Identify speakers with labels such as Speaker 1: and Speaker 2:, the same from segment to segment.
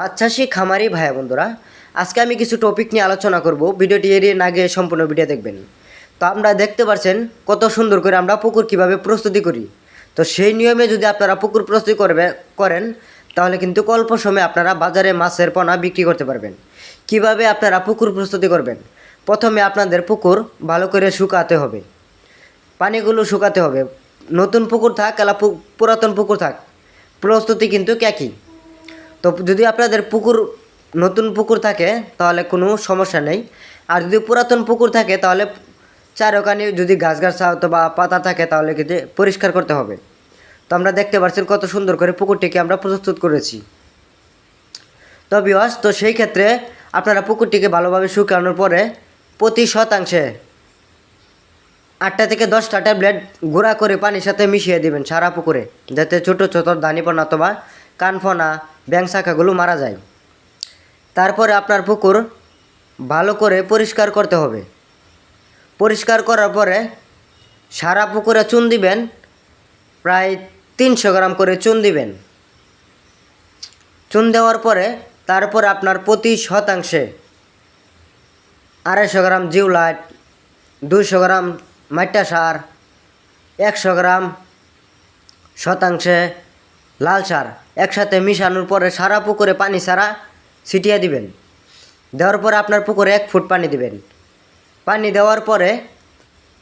Speaker 1: মাছ চাষি খামারি ভাইয়া বন্ধুরা। আজকে আমি কিছু টপিক নিয়ে আলোচনা করব। ভিডিওটি এড়িয়ে না গিয়ে সম্পূর্ণ ভিডিও দেখবেন। তো আমরা দেখতে পাচ্ছেন কত সুন্দর করে আমরা পুকুর কীভাবে প্রস্তুতি করি। তো সেই নিয়মে যদি আপনারা পুকুর প্রস্তুতি করবে, করেন, তাহলে কিন্তু অল্প সময়ে আপনারা বাজারে মাছের পোনা বিক্রি করতে পারবেন। কীভাবে আপনারা পুকুর প্রস্তুতি করবেন? প্রথমে আপনাদের পুকুর ভালো করে শুকাতে হবে। পানিগুলো শুকাতে হবে। নতুন পুকুর থাক পু- পুরাতন পুকুর থাক, প্রস্তুতি কিন্তু একই। তো যদি আপনাদের পুকুর, নতুন পুকুর থাকে, তাহলে কোনো সমস্যা নেই। আর যদি পুরাতন পুকুর থাকে, তাহলে চার ওখানে যদি গাছ গাছা অথবা পাতা থাকে, তাহলে কিন্তু পরিষ্কার করতে হবে। তো আমরা দেখতে পাচ্ছেন কত সুন্দর করে পুকুরটিকে আমরা প্রস্তুত করেছি। তো বিওয়াস তো সেই ক্ষেত্রে আপনারা পুকুরটিকে ভালোভাবে শুকানোর পরে প্রতি শতাংশে আটটা থেকে দশটা ট্যাবলেট গুঁড়া করে পানির সাথে মিশিয়ে দিবেন সারা পুকুরে, যাতে ছোটো ছোটো দানিপনা অথবা কানফনা ব্যাং শাখাগুলো মারা যায়। তারপরে আপনার পুকুর ভালো করে পরিষ্কার করতে হবে। পরিষ্কার করার পরে সারা পুকুরে চুন দিবেন, প্রায় তিনশো গ্রাম করে চুন দিবেন। চুন দেওয়ার পরে তারপরে আপনার প্রতি শতাংশে আড়াইশো গ্রাম জিউলাইট, দুইশো গ্রাম মাইটা সার, একশো গ্রাম শতাংশে লাল সার, একসাথে মিশানোর পরে সারা পুকুরে পানি সারা ছিটিয়ে দিবেন। দেওয়ার পরে আপনার পুকুরে এক ফুট পানি দিবেন। পানি দেওয়ার পরে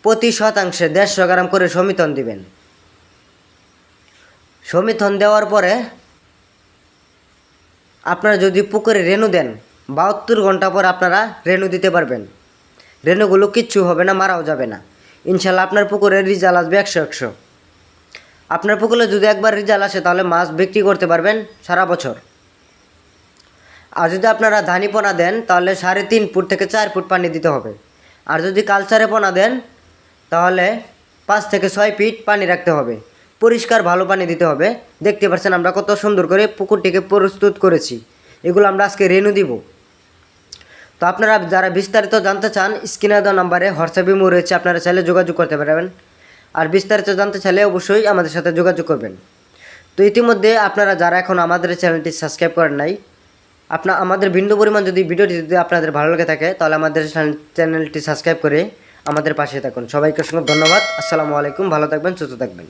Speaker 1: প্রতি শতাংশে দেড়শো গ্রাম করে সমিথন দিবেন। সমিথন দেওয়ার পরে আপনারা যদি পুকুরে রেণু দেন, বাহাত্তর ঘণ্টা পর আপনারা রেণু দিতে পারবেন। রেণুগুলো কিচ্ছু হবে না, মারাও যাবে না। ইনশাল্লাহ আপনার পুকুরে রিজাল আসবে একশো একশো। আপনার পুকুরে যদি একবার রিজাল আসে, তাহলে মাছ বিক্রি করতে পারবেন সারা বছর। আর যদি আপনারা ধানি পোনা দেন, তাহলে সাড়ে তিন ফুট থেকে চার ফুট পানি দিতে হবে। আর যদি কালচারে পোনা দেন, তাহলে পাঁচ থেকে ছয় ফিট পানি রাখতে হবে। পরিষ্কার ভালো পানি দিতে হবে। দেখতে পাচ্ছেন আমরা কত সুন্দর করে পুকুরটিকে প্রস্তুত করেছি। এগুলো আমরা আজকে রেনু দিব। তো আপনারা যারা বিস্তারিত জানতে চান, স্ক্রিনে দেওয়া নাম্বারে হোয়াটসঅ্যাপ ইমো রয়েছে, আপনারা চাইলে যোগাযোগ করতে পারবেন। আর বিস্তারিত জানতে চাইলে অবশ্যই আমাদের সাথে যোগাযোগ করবেন। তো ইতিমধ্যে আপনারা যারা এখন আমাদের চ্যানেলটি সাবস্ক্রাইব করেন নাই আপনার আমাদের ভিন্ন পরিমাণ যদি ভিডিওটি যদি আপনাদের ভালো লেগে থাকে, তাহলে আমাদের চ্যানেলটি সাবস্ক্রাইব করে আমাদের পাশে থাকুন। সবাইকে অসংখ্য ধন্যবাদ। আসসালামু আলাইকুম। ভালো থাকবেন, সুস্থ থাকবেন।